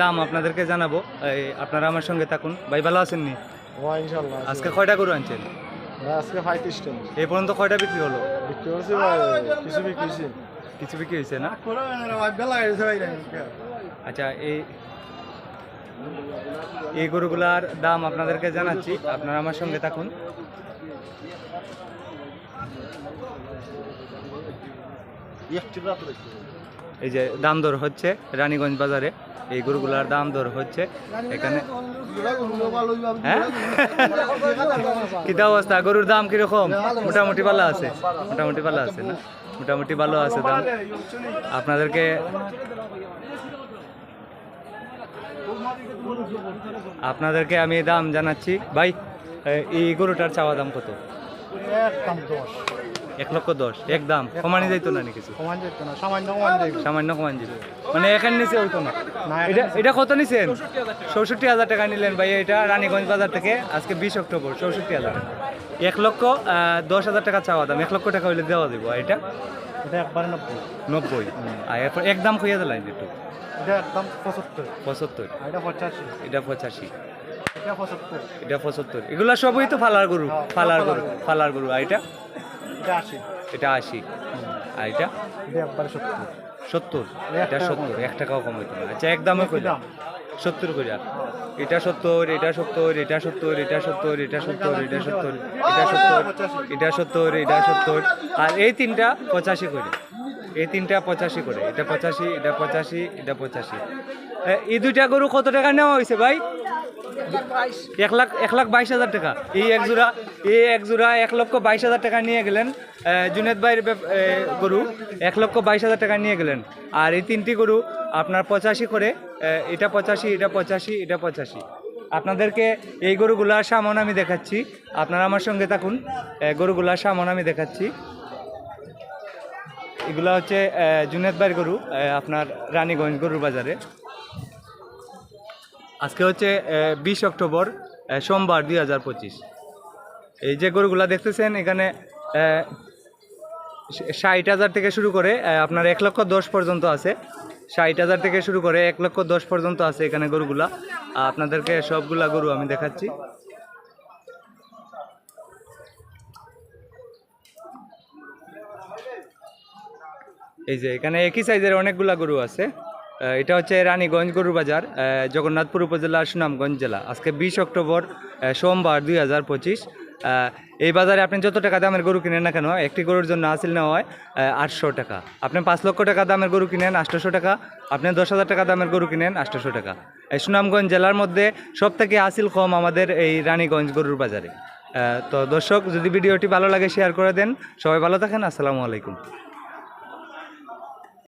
দাম আপনাদেরকে জানাব। এই, আপনারা আমার সঙ্গে থাকুন। ভাই ভালো আছেন নি? হ্যাঁ আজকে কয়টা গরু আনছেন? আজকে পঁয়ত্রিশ টেন এই পর্যন্ত কয়টা বিক্রি হলো? বিক্রি কিছু বিক্রি হয়েছে। কিছু বিক্রি হয়েছে না? আচ্ছা এই এই গরুগুলার দাম আপনাদেরকে জানাচ্ছি। আপনারা আমার সঙ্গে থাকুন। এই যে দাম দর হচ্ছে রানীগঞ্জ বাজারে, এই গরুগুলার দাম দর হচ্ছে এখানে। হ্যাঁ? কিতা অবস্থা? গরুর দাম কীরকম? মোটামুটি ভালো আছে? মোটামুটি ভালো আছে না? মোটামুটি ভালো আছে দাম। আপনাদেরকে আপনাদেরকে আমি দাম জানাচ্ছি। ভাই, এই গরুটার চাওয়া দাম কত? এক লক্ষ দশ এক দাম। কমানি যাইতো না কিছু? কমান যেত না সামান্য কমান যাইবে সামান্য কমান দিল মানে এখানে নিচে হইতো না। এটা এটা কত নিছেন? চৌষট্টি হাজার টাকা। নিলেন ভাই এটা রানীগঞ্জ বাজার থেকে আজকে বিশ অক্টোবর চৌষট্টি হাজার। টাকা এক লক্ষ দশ হাজার টাকা চাওয়া দাম এক লক্ষ টাকা হইলে দেওয়া দিব এটা? এটা একবারে নব্বই। নব্বই। আর এরপর এক দাম খুঁজে দিলেন একটু। এটা একদম পঁচাত্তর। পঁচাত্তর। এটা পঁচাশি। এটা পঁচাশি। এটা পঁচাত্তর। এটা পঁচাত্তর। এগুলা সবই তো ফালার গরু হ্যাঁ, ফালার ফালার গরু গরু। ফালার গরু। আর এটা? এটা আশি। আর এটা? সত্তর। এটা সত্তর। এক টাকাও কম হইতো না। আচ্ছা এক দামে সত্তর কইরা এটা সত্তর এটা সত্তর এটা সত্তর এটা সত্তর এটা সত্তর এটা সত্তর। এটা সত্তর এটা সত্তর এটা সত্তর। আর এই তিনটা পঁচাশি করে এই তিনটা পঁচাশি করে এটা পঁচাশি এটা পঁচাশি এটা পঁচাশি। এই দুইটা গরু কত টাকা নেওয়া হয়েছে ভাই? এক লাখ এক লাখ বাইশ হাজার টাকা। এই এক জোড়া, এই এক জোড়া এক লক্ষ বাইশ হাজার টাকা নিয়ে গেলেন জুনেদ ভাইয়ের গরু। এক লক্ষ বাইশ হাজার টাকা নিয়ে গেলেন। আর এই তিনটি গরু আপনার পঁচাশি করে এটা পঁচাশি এটা পঁচাশি এটা পঁচাশি। আপনাদেরকে এই গরুগুলার সামন আমি দেখাচ্ছি। আপনারা আমার সঙ্গে থাকুন। গরুগুলার সামন আমি দেখাচ্ছি। এগুলা হচ্ছে জুনেদ ভাইয়ের গরু আপনার রানীগঞ্জ গরুর বাজারে। আজকে হচ্ছে বিশ অক্টোবর সোমবার দুই হাজার পঁচিশ। এই যে গরুগুলা দেখতেছেন, এখানে ষাট হাজার থেকে শুরু করে আপনার এক লক্ষ দশ পর্যন্ত আছে। ষাট হাজার থেকে শুরু করে এক লক্ষ দশ পর্যন্ত আছে এখানে গরুগুলা। আপনাদেরকে সবগুলা গরু আমি দেখাচ্ছি। এই যে, এখানে একই সাইজের অনেকগুলা গরু আছে। এটা হচ্ছে রানীগঞ্জ গরু বাজার জগন্নাথপুর উপজেলা, সুনামগঞ্জ জেলা। আজকে বিশ অক্টোবর সোমবার দুই হাজার পঁচিশ। এই বাজারে আপনি যত টাকা দামের গরু কিনেন না কেন, একটি গরুর জন্য আসিল নেওয়া হয় আটশো টাকা। আপনি পাঁচ লক্ষ টাকা দামের গরু কিনেন, আটশোশো টাকা। আপনি দশ হাজার টাকা দামের গরু কিনেন, আটশোশো টাকা। এই সুনামগঞ্জ জেলার মধ্যে সব থেকে আসিল কম আমাদের এই রানীগঞ্জ গরুর বাজারে। তো দর্শক, যদি ভিডিওটি ভালো লাগে, শেয়ার করে দেন। সবাই ভালো থাকেন, আসসালামু আলাইকুম।